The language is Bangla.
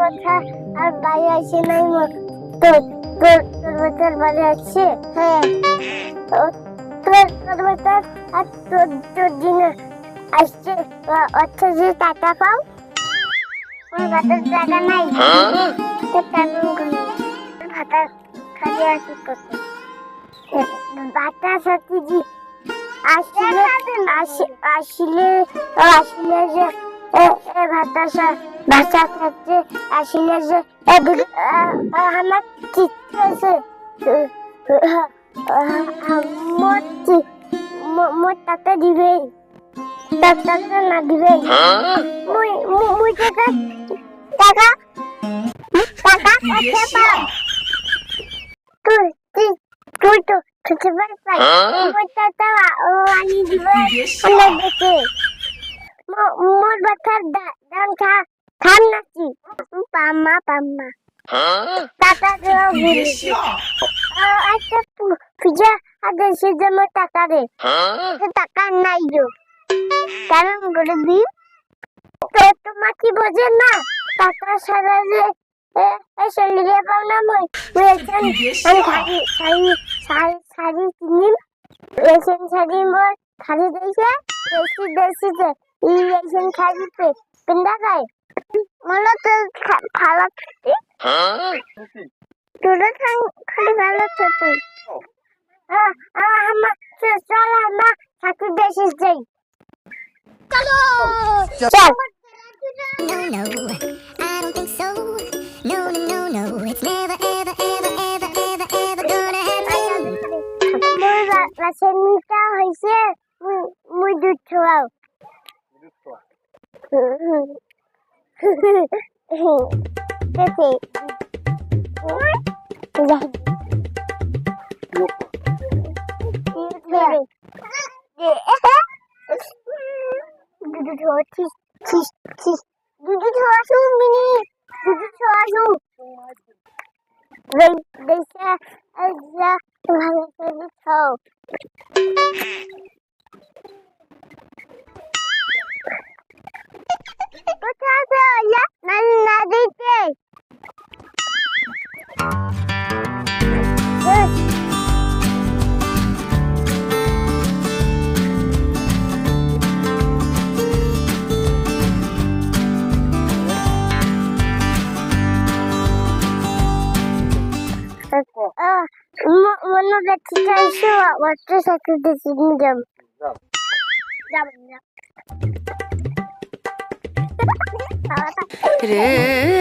কথা আর বাড়ি আসে নাই তোর তোর তোর বাচ্চার বাড়ি আছে হ্যাঁ। তোর তোর বাচ্চার আর তোর তোর দিনে আসছে। অর্থ যে টাকা পাও ওর বাচ্চার টাকা নাই। তো কেমন ভাতা খালি আসি করতে বাতা সাথে আসলে আসলে আসলে যে এ ভাষা থাকতে আসলে যে আমার চিত্র আছে। মোট টাকা দিবে। টাকা না দিবে। মুই মুই টাকা টাকা টাকা কোথায় পাও তুই তুই তুই তো খেতে পারি পাই মোর টাকা আনি দিবে। আমার দেখে মো- মোর বাচ্চার দা- দাম খা খান নাকি পাম্মা পাম্মা। টাকা দেওয়া ভুলি একটা পূজা আগে সে জন্য টাকা দে তো টাকা নাই গো। কেমন করে দি? তো তোমার কি বোঝে না? টাকা সারা যে শরীরে পাও না মই বলছেন আমি 인생 가족들 끝나가요. 몰라도 발랐지? 노래상 칼이 발랐지? 아, 아, 아마 저 사람아 자꾸 배신쟁. 자. No, no, I don't think so. No, no, no, no, it's never, ever, ever, ever, ever, ever gonna happen. hồi xưa 회사? 뭐, được chua. Jutro. Pepe. Dudu tortu. Dudu tortu mini. Dudu tortu. Wait. মনে দেখতে চাইছো ওয়াটার সাইকেল দেখি যাম যাম যাম রে